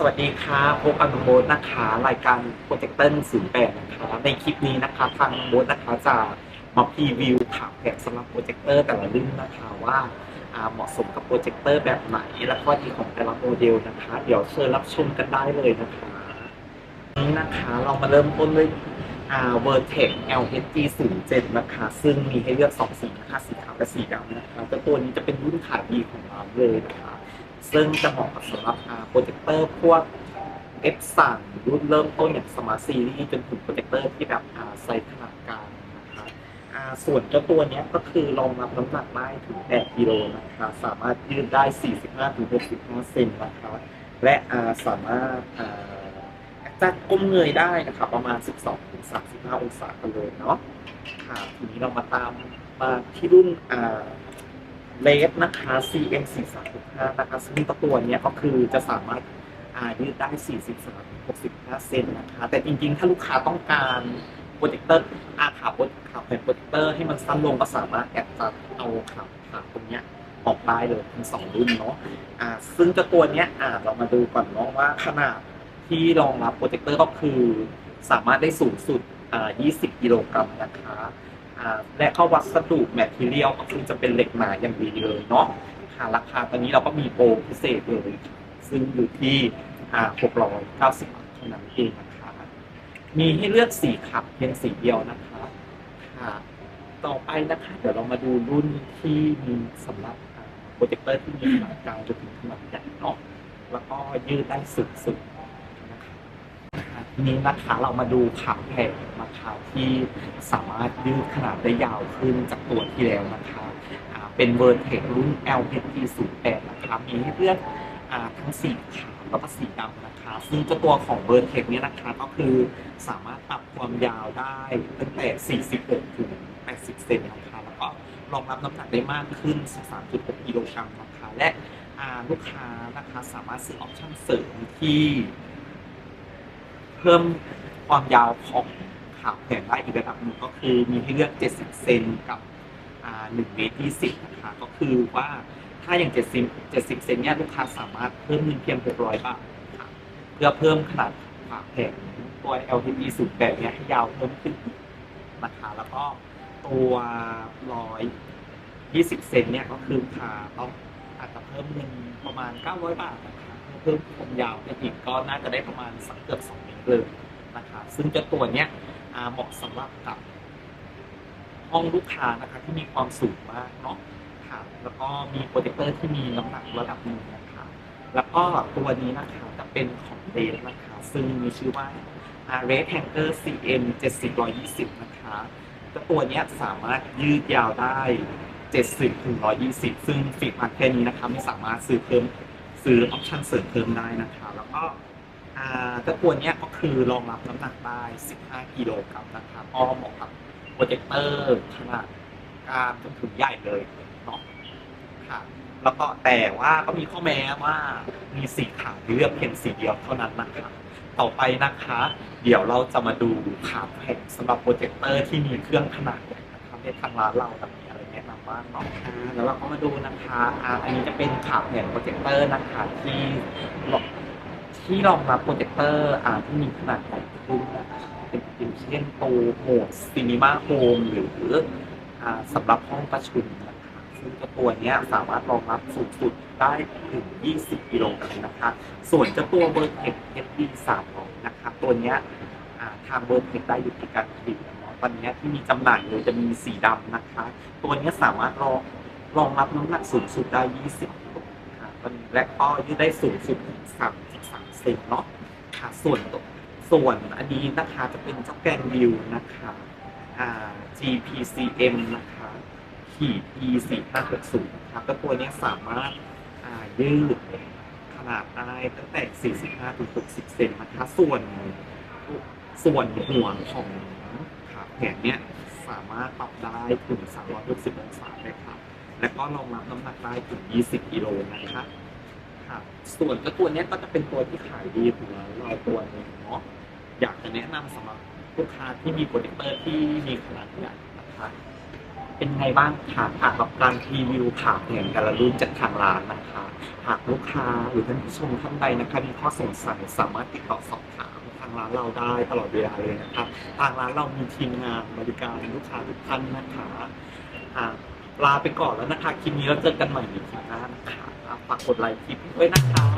สวัสดีค่ะพบกับน้องโบ๊ทนะคะ รายการโปรเจคเตอร์08นะคะ ในคลิปนี้นะคะ ทางโบ๊ทนะคะจะมาพรีวิวข่าวแผนสำหรับโปรเจคเตอร์แต่ละรุ่นนะคะว่าอ่าเหมาะสมกับโปรเจคเตอร์แบบไหน และข้อดีของแต่ละโมเดลนะคะ เดี๋ยวเชิญรับชมกันได้เลยนะคะนี้นะคะเรามาเริ่มต้นด้วยอ่า Vertex LHG 07นะคะ ซึ่งมีให้เลือก 2 สีนะคะสีขาวและสีดำนะคะแต่ตัวนี้จะเป็นรุ่นขายดีของเราเลยนะคะ ซึ่งจะเหมาะกับสำหรับโปรเจคเตอร์พวก F3 รุ่นเริ่มต้นอย่าง Smart Series จนถึงโปรเจคเตอร์ที่แบบไซส์ขนาดกลางนะคะอ่าส่วนเจ้าตัวนี้ก็คือรองรับน้ำหนักได้ถึง 8 กิโลนะคะสามารถยืดได้ 45-65 เซนนะคะและาสามารถอ่าจะก้มเงยได้นะคะประมาณ 12-35 องศากันเลยเนาะค่ะทีนี้เรามาตามมาที่รุ่นอ่า เลสนะคะ CM 4 3 6 5นะคะซึ่งตัวเนี้ยก็คือจะสามารถอ่ายืดได้ 43 65 เซนนะคะ แต่จริงๆ ถ้าลูกค้าต้องการโปรเจคเตอร์อาขาโปรขาแผ่นโปรเจคเตอร์ให้มันสั้นลงก็สามารถแอดจัดเอาขาขาตรงเนี้ยออกได้เลยทั้งสองรุ่นเนาะอ่าซึ่งจ้าตัวเนี้ยอ่าเรามาดูก่อนเนาะว่าขนาดที่รองรับโปรเจคเตอร์ก็คือ สามารถได้สูงสุดอ่า20 กิโลกรัมนะคะ และก็วัสดุแมทเทียลก็คือจะเป็นเหล็กหนาอย่างดีเลยเนาะค่ะราคาตอนนี้เราก็มีโปรพิเศษเลย ซึ่งอยู่ที่อ่า690บาทเท่านั้นเองนะคะมีให้เลือกสีขับเพียงสีเดียวนะคะค่ะต่อไปนะคะเดี๋ยวเรามาดูรุ่นที่มีสำหรับโปรเจคเตอร์ที่มีขนาดกลางจนถึงขนาดใหญ่เนาะแล้วก็ยืดได้สุดๆ นี้นะคะเรามาดูขาแผ่นนะคะที่สามารถยืดขนาดได้ยาวขึ้นจากตัวที่แล้วนะคะเป็นเวอร์เทครุ่น LPT 08 นะคะมีให้เลือกอทั้งสีขาวแล้วก็สีดำนะคะ ซึ่งเจ้าตัวของเวอร์เทคนี้นะคะก็คือสามารถปรับความยาวได้ตั้งแต่46ถึง 80 เซนนะคะแล้วก็รองรับน้ำหนักได้มากขึ้น 13.6 กิโลกรัมนะคะและลูกค้านะคะสามารถซื้อออปชั่นเสริมที่ เพิ่มความยาวของขาแขนได้อีกระดับหนึ่งก็คือมีให้เลือก 70 เซนกับ1เมตร20นะคะก็คือว่าถ้าอย่าง 70 70 เซนเนี่ยลูกค้าสามารถเพิ่มเงินเพียง 600 บาทค่ะเพื่อเพิ่มขนาดขาแขนตัว LTE 08เนี่ยให้ยาวเพิ่มขึ้นนะคะแล้วก็ตัว 120 เซนเนี่ยก็คือขาต้องอาจจะเพิ่มเงินประมาณ 900 บาทนะคะ เพิ่มความยาวไปอีกก็น่าจะได้ประมาณสักเกือบ2เมตรเลยนะคะซึ่งเจ้าตัวเนี้ยเหมาะสำหรับกับห้องลูกค้านะคะที่มีความสูงมากเนาะค่ะแล้วก็มีโปรเจคเตอร์ที่มีน้ำหนักระดับหนึ่งนะคะแล้วก็ตัวนี้นะคะจะเป็นของเดนนะคะซึ่งมีชื่อว่า r e d Hanger CM 7020นะคะเจ้าตัวนี้สามารถยืดยาวได้ 70ถึง120 ซึ่งฟีดมาแค่นี้นะคะไม่สามารถซื้อเพิ่ม ซื้อออปชันเสริมเพิ่มได้นะคะ แล้วก็อ่าเจ้าตัวเนี้ยก็คือรองรับน้ำหนักได้ 15 กิโลกรัมนะคะก็เหมาะกับโปรเจคเตอร์ขนาดกลางจนถึงใหญ่เลยเนาะค่ะแล้วก็แต่ว่าก็มีข้อแม้ว่ามีสีขาวเลือกเพียงสีเดียวเท่านั้นนะคะต่อไปนะคะ เดี๋ยวเราจะมาดูขาแผ่นสำหรับโปรเจคเตอร์ที่มีเครื่องขนาดใหญ่นะคะในทางร้านเราแบบมีอะไรแนะ นำบ้างค่าแล้วเราก็มาดูนะคะอ่าอันนี้จะเป็นขาแผ่นโปรเจคเตอร์นะคะที่ที่รองรับโปรเจคเตอร์อ่าที่มีขนาดใหญ่ขึ้นนะคะเป็นอย่างเช่นโตโหมดซีนีมาโฮมหรืออ่าสำหรับห้องประชุมนะคะซึ่งเจ้าตัวเนี้ยสามารถรองรับสูงสุดได้ถึง 20 กิโลกรัมนะคะ ส่วนเจ้าตัวเบอร์เทค HD 300นะคะ ตัวเนี้ยอ่าทางเบอร์เทคได้อยู่ที่การผลิต ตอนนี้ที่มีจำหน่ายเลยจะมีสีดำนะคะ ตัวนี้สามารถรองรองรับน้ำหนักสูงสุดได้ 20กิโลค่ะตอนนี้และก็ยืดได้สูงสุด33เซนเนาะค่ะส่วนตัวส่วนอันนี้นะคะจะเป็นเจ้าแกนวิวนะคะอ่า GPCM นะคะขีด E 4 5 6 0นะครับแล้วตัวนี้สามารถอ่ายืดขนาดได้ตั้งแต่ 45 ถึง 60 เซนนะคะ ส่วนส่วนหัวของ แขนเนี่ยสามารถปรับได้ถึง 360 องศาเลยครับ และก็รองรับน้ำหนักได้ถึง 20 กิโลนะคะครับส่วนตัวเนี้ยก็จะเป็นตัวที่ขายดีของเราเราตัวหนึงเนาะอยากจะแนะนำสำหรับลูกค้าที่มีโปรเจคเตอร์ที่มีขนาดใหญ่นะคะเป็นไงบ้างคะอะกับการรีวิวขาแผงแต่ละรุ่นจากทางร้านนะคะ หากลูกค้าหรือท่านผู้ชมท่านใดนะคะมีข้อสงสัยสามารถติดต่อสอบถามางร้านเราได้ตลอดเวลาเลยนะครับทางร้านเรามีทีมงานบริการลูกค้าทุกท่านนะคะอะลาไปก่อนแล้วนะคะคลิปนี้เราเจอกันใหม่ในคลิปหน้านะคะฝากกดไลค์คลิปด้วยนะคะ